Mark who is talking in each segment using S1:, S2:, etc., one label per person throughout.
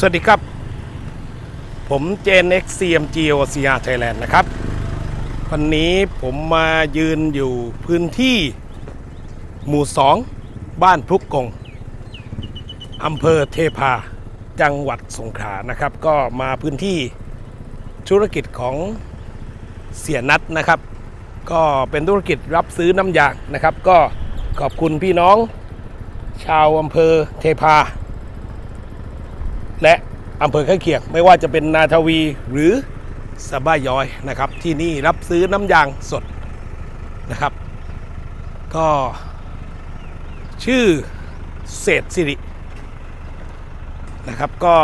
S1: สวัสดีครับ ผมเจน X CMG OCR Thailand นะครับ วันนี้ผมมายืนอยู่พื้นที่หมู่ 2 บ้านพลุกกงอำเภอเทพา จังหวัดสงขลานะครับ ก็มาพื้นที่ธุรกิจของเสียนัดนะครับ ก็เป็นธุรกิจรับซื้อน้ำยางนะครับ ก็ขอบคุณพี่น้อง ชาวอำเภอเทพา และอำเภอข้างเคียง ไม่ว่าจะเป็นนาทวีหรือสบ้าย้อยนะครับ ที่นี่รับซื้อน้ำยางสดนะครับ ก็ชื่อเศษสิรินะครับก็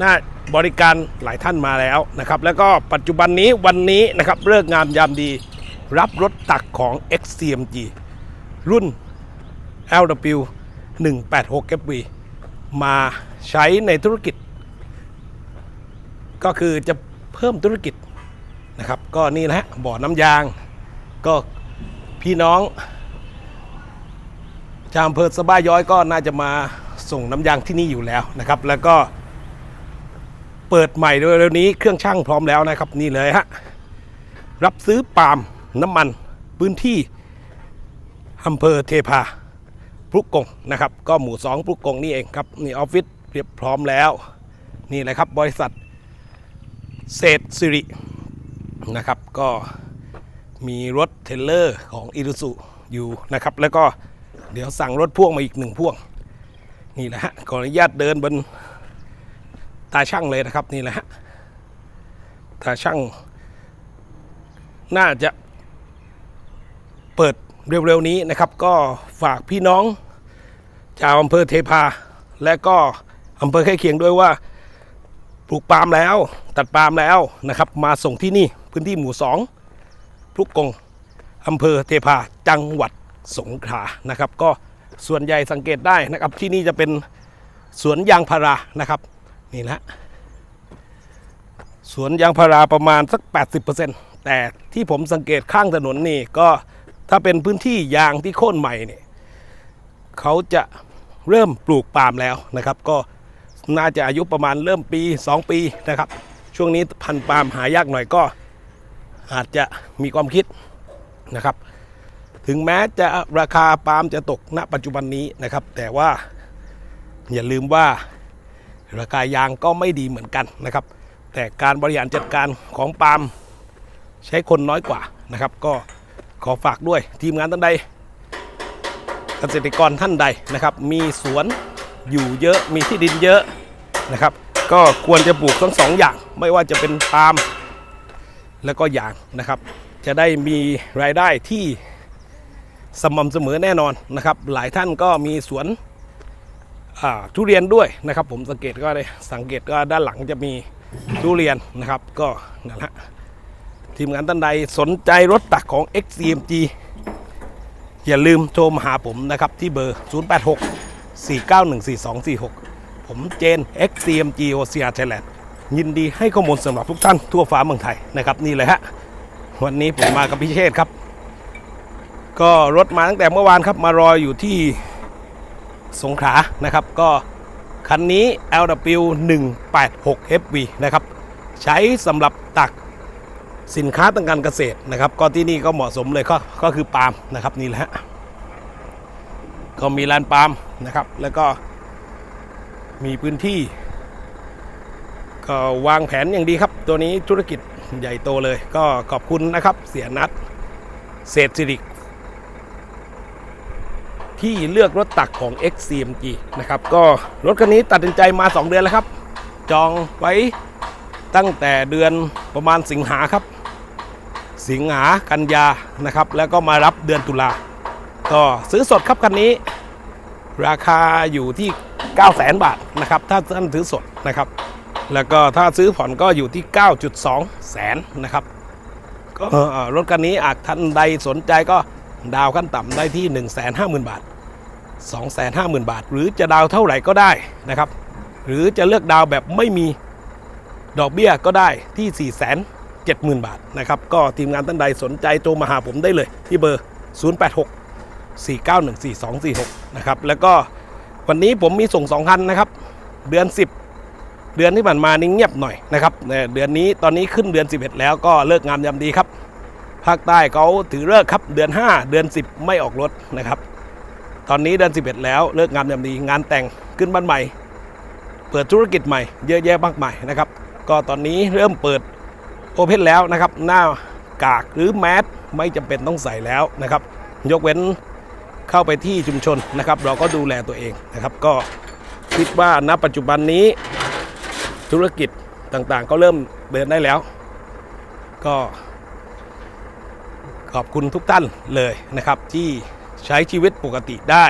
S1: น่าบริการหลายท่านมาแล้วนะครับ แล้วก็ปัจจุบันนี้วันนี้นะครับเลิกงามยามดี รับรถตักของ XCMG รุ่น LW 186 FV มา ใช้ในธุรกิจ ก็คือจะเพิ่มธุรกิจนะครับ ก็นี่นะฮะบ่อน้ำยาง ก็พี่น้องชาวอำเภอสบ้าย้อยก็น่าจะมาส่งน้ำยางที่นี่อยู่แล้วนะครับ แล้วก็เปิดใหม่เร็วๆนี้เครื่องช่างพร้อมแล้วนะครับ นี่เลยฮะรับซื้อปาล์มน้ำมันพื้นที่อำเภอเทพาพลุกกงนะครับ ก็หมู่สองพลุกกงนี่เองครับนี่ออฟฟิศ เรียบพร้อมแล้ว นี่แหละครับบริษัทเศษสิรินะครับ ก็มีรถเทรลเลอร์ของอิรุสุอยู่นะครับ แล้วก็เดี๋ยวสั่งรถพ่วงมาอีกหนึ่งพ่วง นี่แหละฮะขออนุญาตเดินบนตาช่างเลยนะครับนี่แหละฮะตาช่าง น่าจะเปิดเร็วๆนี้นะครับ ก็ฝากพี่น้องชาวอำเภอเทพา และก็ อำเภอใกล้เคียงด้วยว่า ปลูกปาล์มแล้ว ตัดปาล์มแล้วนะครับ มาส่งที่นี่พื้นที่หมู่สองพลุกกงอำเภอเทพาจังหวัดสงขลานะครับ ก็ส่วนใหญ่สังเกตได้นะครับ ที่นี่จะเป็นสวนยางพารานะครับนี่นะสวนยางพาราประมาณสัก 80%แต่ที่ผมสังเกตข้างถนนนี่ก็ถ้าเป็นพื้นที่ยางที่โค่นใหม่เนี่ยเขาจะเริ่มปลูกปาล์มแล้วนะครับ ก็ น่าจะอายุประมาณเริ่มปี 2 ปีนะครับ ช่วงนี้พันปาล์มหายากหน่อยก็ อาจจะมีความคิดนะครับ ถึงแม้จะราคาปาล์มจะตกณ ปัจจุบันนี้นะครับ แต่ว่าอย่าลืมว่าราคายางก็ไม่ดีเหมือนกันนะครับ แต่การบริหารจัดการของปาล์มใช้คนน้อยกว่านะครับ ก็ขอฝากด้วยทีมงานท่านใดเกษตรกรท่านใดนะครับ มีสวน อยู่เยอะมีที่ดินเยอะนะครับ ก็ควรจะปลูกทั้งสองอย่าง ไม่ว่าจะเป็นปาล์มแล้วก็ยางนะครับ จะได้มีรายได้ที่สม่ำเสมอแน่นอนนะครับ หลายท่านก็มีสวนทุเรียนด้วยนะครับ ผมสังเกตก็ได้สังเกตก็ด้านหลังจะมีทุเรียนนะครับ ก็นั่นแหละทีมงานท่านใดสนใจรถตักของ XCMG อย่าลืมโทรมาหาผมนะครับที่เบอร์ 086 491 4246 ผมเจน XCMG OCR Thailand ยินดีให้ข้อมูลสำหรับทุกท่านทั่วฟ้าเมืองไทยนะครับนี่เลยฮะ วันนี้ผมมากับพิเชษครับ ก็รถมาตั้งแต่เมื่อวานครับ มารออยู่ที่สงขลานะครับ ก็คันนี้ LW 186 FV นะครับ ใช้สำหรับตักสินค้าทางการเกษตรนะครับ ก็ที่นี่ก็เหมาะสมเลยก็ก็คือปาล์มนะครับนี่แหละฮะ ก็มีลานปาล์มนะครับ แล้วก็มีพื้นที่ ก็วางแผนอย่างดีครับ ตัวนี้ธุรกิจใหญ่โตเลย ก็ขอบคุณนะครับ เสียนัดเศษสิริที่เลือกรถตักของ XCMG นะครับ ก็รถคันนี้ตัดสินใจมา 2 เดือนแล้วครับ จองไว้ตั้งแต่เดือนประมาณสิงหาครับ สิงหากันยานะครับ แล้วก็มารับเดือนตุลา ก็ซื้อสดครับคันนี้ ราคาอยู่ที่ 9 0 0 0 0 0บาทนะครับ ถ้าท่านซื้อสดนะครับ แล้วก็ถ้าซื้อผ่อนก็อยู่ที่ 9.2 แสนนะครับก็รถคันนี้อาจท่านใดสนใจก็ดาวขั้นต่ำได้ที่ 150,000 บาท 250,000 บาท หรือจะดาวเท่าไหร่ก็ได้นะครับ หรือจะเลือกดาวแบบไม่มีดอกเบี้ยก็ได้ที่ 4 7 0 0 0 0 บาทนะครับ ก็ทีมงานท่านใดสนใจโทรมาหาผมได้เลยที่เบอร์ 086 491 4246 นะครับ แล้วก็วันนี้ผมมีส่ง 2 คันนะครับ เดือน 10 เดือนที่ผ่านมานี่เงียบหน่อยนะครับเอ่อเดือนนี้ตอนนี้ขึ้นเดือน 11 แล้วก็เลิกงามยามดีครับ ภาคใต้เขาถือเลิกครับ เดือน 5 เดือน 10 ไม่ออกรถนะครับ ตอนนี้เดือน 11 แล้วเลิกงามยามดีงานแต่งขึ้นบ้านใหม่ เปิดธุรกิจใหม่ เยอะแยะมากมายนะครับ ก็ตอนนี้เริ่มเปิดโอเพนแล้วนะครับหน้ากากหรือแมสไม่จำเป็นต้องใส่แล้วนะครับ ยกเว้น เข้าไปที่ชุมชนนะครับ เราก็ดูแลตัวเองนะครับ ก็คิดว่าณปัจจุบันนี้ธุรกิจต่างๆ ก็เริ่มเดินได้แล้ว ก็ขอบคุณทุกท่านเลยนะครับ ที่ใช้ชีวิตปกติได้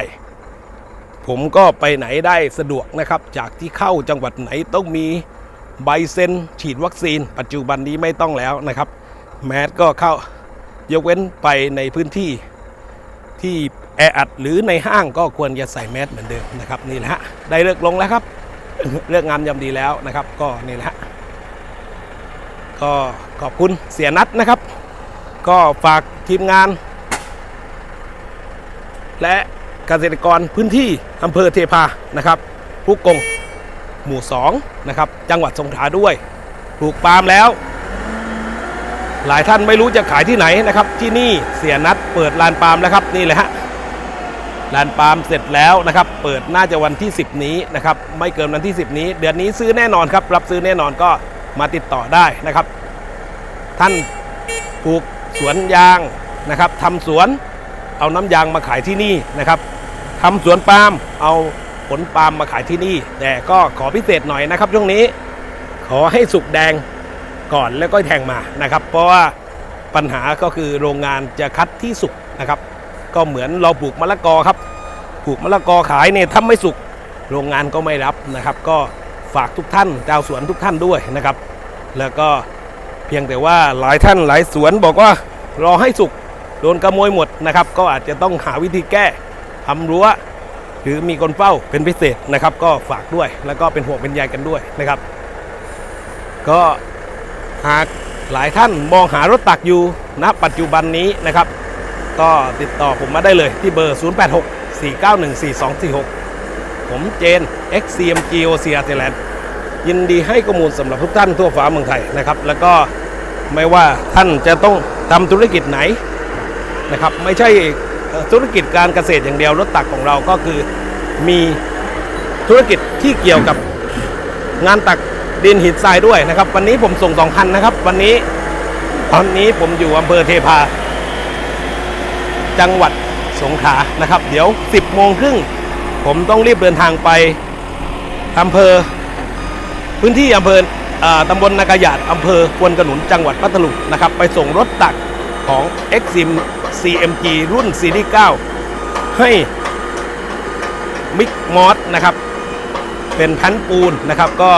S1: ผมก็ไปไหนได้สะดวกนะครับ จากที่เข้าจังหวัดไหนต้องมีใบเซ็นฉีดวัคซีน ปัจจุบันนี้ไม่ต้องแล้วนะครับ แมสก็เข้ายกเว้นไปในพื้นที่ที่ แออัดหรือในห้างก็ควรจะใส่แมสเหมือนเดิมนะครับนี่แหละฮะได้เลิกลงแล้วครับเลือกงามยำดีแล้วนะครับ ก็นี่แหละฮะก็ขอบคุณเสียนัดนะครับ ก็ฝากทีมงาน และเกษตรกรพื้นที่อำเภอเทพานะครับผู้กงหมู่2นะครับจังหวัดสงขลาด้วยปลูกปาล์มแล้ว หลายท่านไม่รู้จะขายที่ไหนนะครับ ที่นี่เสียนัดเปิดลานปาล์มแล้วครับนี่เลยฮะ ลานปาล์มเสร็จแล้วนะครับ เปิดน่าจะวันที่ 10 นี้นะครับ ไม่เกินวันที่ 10 นี้ เดือนนี้ซื้อแน่นอนครับ รับซื้อแน่นอนก็มาติดต่อได้นะครับ ท่านปลูกสวนยางนะครับทำสวนเอาน้ำยางมาขายที่นี่นะครับทำสวนปาล์มเอาผลปาล์มมาขายที่นี่ แต่ก็ขอพิเศษหน่อยนะครับช่วงนี้ ขอให้สุกแดงก่อนแล้วก็แทงมานะครับ เพราะว่าปัญหาก็คือโรงงานจะคัดที่สุกนะครับ ก็เหมือนเราปลูกมะละกอครับปลูกมะละกอขายเนี่ยถ้าไม่สุกโรงงานก็ไม่รับนะครับ ก็ฝากทุกท่านชาวสวนทุกท่านด้วยนะครับ แล้วก็เพียงแต่ว่าหลายท่านหลายสวนบอกว่ารอให้สุกโดนขโมยหมดนะครับ ก็อาจจะต้องหาวิธีแก้ทำรั้วหรือมีคนเฝ้าเป็นพิเศษนะครับ ก็ฝากด้วยแล้วก็เป็นห่วงเป็นใยกันด้วยนะครับ ก็หากหลายท่านมองหารถตักอยู่ณปัจจุบันนี้นะครับ ก็ติดต่อผมมาได้เลยที่เบอร์ 086 491 4246 ผมเจน XCMG OCR Thailand ยินดีให้ข้อมูลสำหรับทุกท่านทั่วฟ้าเมืองไทยนะครับ แล้วก็ไม่ว่าท่านจะต้องทำธุรกิจไหนนะครับ ไม่ใช่ธุรกิจการเกษตรอย่างเดียวรถตักของเราก็คือมีธุรกิจที่เกี่ยวกับงานตักดินหินทรายด้วยนะครับ วันนี้ผมส่งสองคันนะครับ วันนี้ตอนนี้ผมอยู่อำเภอเทพา จังหวัดสงขลานะครับ เดี๋ยว 10โมงครึ่งผมต้องรีบเดินทางไปอำเภอ พื้นที่อำเภออตำบลนากายาดอำเภอควนขนุนจังหวัดพัทลุงนะครับ ไปส่งรถตักของ x i m CMG รุ่นซีรีส์9ให้มิกมอสนะครับ เป็นพันปูนนะครับก็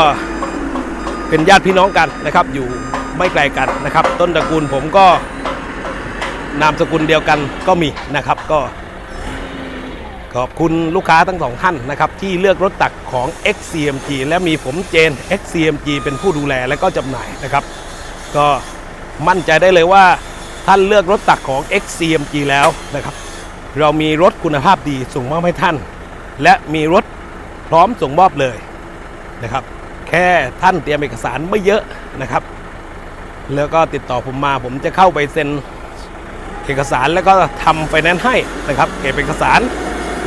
S1: เป็นญาติพี่น้องกันนะครับ อยู่ไม่ไกลกันนะครับ ต้นตระกูลผมก็ นามสกุลเดียวกันก็มีนะครับก็ ขอบคุณลูกค้าทั้งสองท่านนะครับ ที่เลือกรถตักของ XCMG และมีผมเจน XCMG เป็นผู้ดูแลและก็จำหน่ายนะครับ ก็มั่นใจได้เลยว่าท่านเลือกรถตักของ XCMG แล้วนะครับ เรามีรถคุณภาพดีส่งมอบให้ท่าน และมีรถพร้อมส่งมอบเลยนะครับ แค่ท่านเตรียมเอกสารไม่เยอะนะครับ แล้วก็ติดต่อผมมาผมจะเข้าไปเซ็น เอกสารแล้วก็ทำไฟแนนซ์ให้นะครับเก็บเอกสาร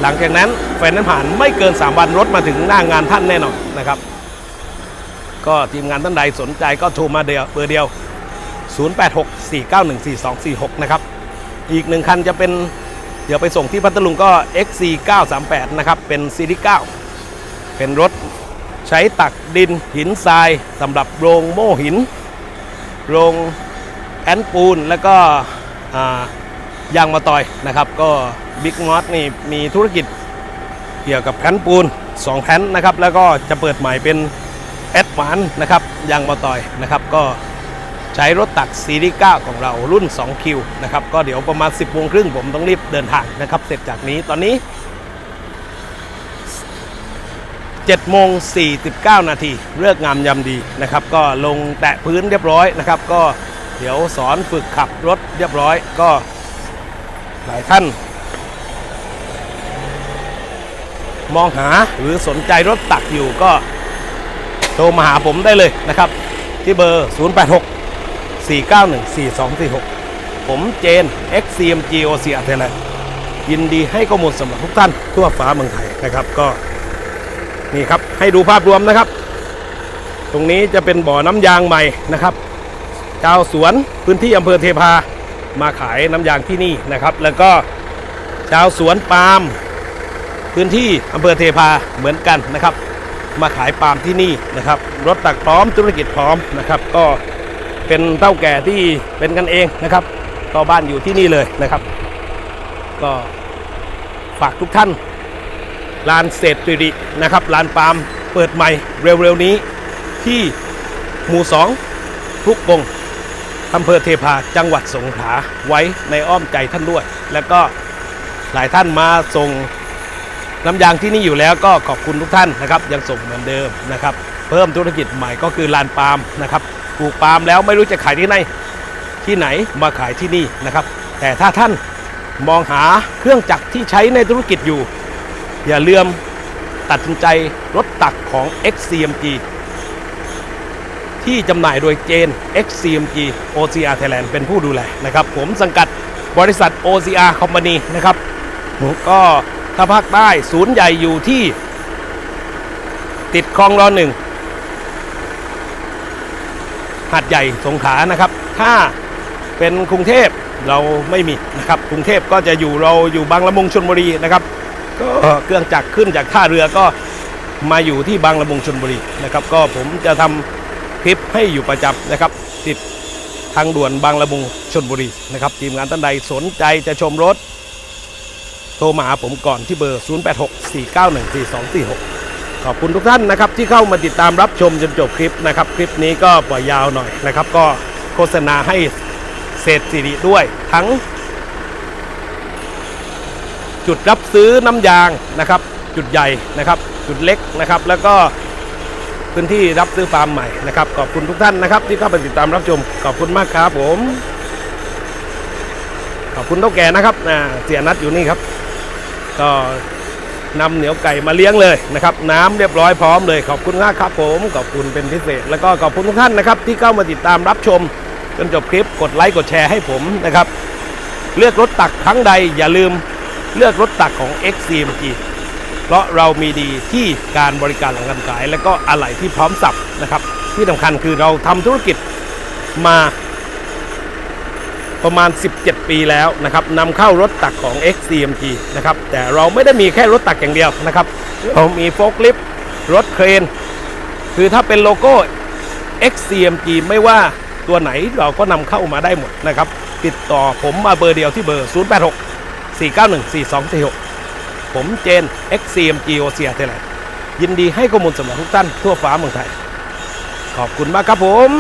S1: หลังจากนั้นไฟแนนซ์ผ่านไม่เกิน 3 วันรถมาถึงหน้างานท่านแน่นอนนะครับ ก็ทีมงานท่านใดสนใจก็โทรมาเดียวเบอร์เดียว 0864914246 นะครับ อีกหนึ่งคันจะเป็นเดี๋ยวไปส่งที่พัทลุงก็ XC938 นะครับ เป็นซีรีส์9เป็นรถใช้ตักดินหินทรายสำหรับโรงโม่หิน โรงแอนปูน แล้วก็ ยางมาตอยนะครับ ก็บิ๊กมอสนี่มีธุรกิจเกี่ยวกับแผ่นปูน 2 แผ่นนะครับ แล้วก็จะเปิดใหม่เป็นแอดวานนะครับยางมาตอยนะครับ ก็ใช้รถตักซีรีส์9ของเรารุ่น 2 คิวนะครับ ก็เดี๋ยวประมาณ 10โมงครึ่งผมต้องรีบเดินทางนะครับ เสร็จจากนี้ตอนนี้7โมง49 นาทีเลิกงามยำดีนะครับ ก็ลงแตะพื้นเรียบร้อยนะครับ ก็ เดี๋ยวสอนฝึกขับรถเรียบร้อยก็หลายท่าน มองหาหรือสนใจรถตักอยู่ก็โทรมาหาผมได้เลยนะครับ ที่เบอร์ 086 491 4246 ผมเจน XCMG OC a t l a n ยินดีให้ข้อมูลสำหรับทุกท่านทั่วฟ้าเมืองไทยนะครับก็นี่ครับให้ดูภาพรวมนะครับ ตรงนี้จะเป็นบ่อน้ำยางใหม่นะครับ ชาวสวนพื้นที่อำเภอเทพามาขายน้ำยางที่นี่นะครับ แล้วก็ชาวสวนปาล์มพื้นที่อำเภอเทพาเหมือนกันนะครับ มาขายปาล์มที่นี่นะครับ รถตักพร้อมธุรกิจพร้อมนะครับ ก็เป็นเต้าแก่ที่เป็นกันเองนะครับก็บ้านอยู่ที่นี่เลยนะครับ ก็ฝากทุกท่านลานเศรษฐรินะครับลานปาล์มเปิดใหม่เร็วๆนี้ที่หมู่สองทุกกง อำเภอเทพาจังหวัดสงขลาไว้ในอ้อมใจท่านด้วย แล้วก็หลายท่านมาส่งน้ำยางที่นี่อยู่แล้วก็ขอบคุณทุกท่านนะครับ ยังส่งเหมือนเดิมนะครับ เพิ่มธุรกิจใหม่ก็คือลานปาล์มนะครับปลูกปาล์มแล้วไม่รู้จะขายที่ไหนที่ไหนมาขายที่นี่นะครับ แต่ถ้าท่านมองหาเครื่องจักรที่ใช้ในธุรกิจอยู่ อย่าลืมตัดสินใจรถตักของ XCMG ที่จำหน่ายโดยเจน XCMG OCR Thailand เป็นผู้ดูแลนะครับ ผมสังกัดบริษัท OCR Company นะครับก็ถ้าภาคใต้ศูนย์ใหญ่อยู่ที่ ติดคลองรอหนึ่งหัดใหญ่สงขลานะครับ ถ้าเป็นกรุงเทพเราไม่มีนะครับ กรุงเทพก็จะอยู่เราอยู่บางละมุงชนบุรีนะครับ ก็เครื่องจักรขึ้นจากท่าเรือก็มาอยู่ที่บางละมุงชนบุรีนะครับ ก็ผมจะทำ คลิปให้อยู่ประจำนะครับ ติดทางด่วนบางละมุงชนบุรีนะครับทีมงานท่านใดสนใจจะชมรถ โทรมาหาผมก่อนที่เบอร์ 0864914246 ขอบคุณทุกท่านนะครับ ที่เข้ามาติดตามรับชมจนจบคลิปนะครับ คลิปนี้ก็ปล่อยยาวหน่อยนะครับ ก็โฆษณาให้เศรษสิริด้วยทั้ง จุดรับซื้อน้ำยางนะครับ จุดใหญ่นะครับ จุดเล็กนะครับ แล้วก็ พื้นที่รับซื้อฟาร์มใหม่นะครับขอบคุณทุกท่านนะครับ ที่เข้าไปติดตามรับชมขอบคุณมากครับผม ขอบคุณเท่าแก่นะครับอ่าเสียนัดอยู่นี่ครับ ก็นำเหนียวไก่มาเลี้ยงเลยนะครับ น้ำเรียบร้อยพร้อมเลยขอบคุณมากครับ ผมขอบคุณเป็นพิเศษ แล้วก็ขอบคุณทุกท่านนะครับ ที่เข้ามาติดตามรับชม จนจบคลิปกดไลค์กดแชร์ให้ผมนะครับ เลือกรถตักครั้งใดอย่าลืมเลือกรถตักของ XCMG เพราะเรามีดีที่การบริการหลังการขาย และก็อะไหล่ที่พร้อมสับนะครับ ที่สำคัญคือเราทำธุรกิจมาประมาณ 17 ปีแล้วนะครับนำเข้ารถตักของ XCMG นะครับ แต่เราไม่ได้มีแค่รถตักอย่างเดียวนะครับเรามีโฟล์คลิฟต์รถเครน คือถ้าเป็นโลโก้ XCMG ไม่ว่าตัวไหนเราก็นำเข้ามาได้หมดนะครับ ติดต่อผมมาเบอร์เดียวที่เบอร์ 086 491 4246 ผมเจน XCMG o c a t h a i l a n d ยินดีให้ข้อมูลสำหรับทุกท่านทั่วฟ้าเมืองไทย ขอบคุณมากครับผม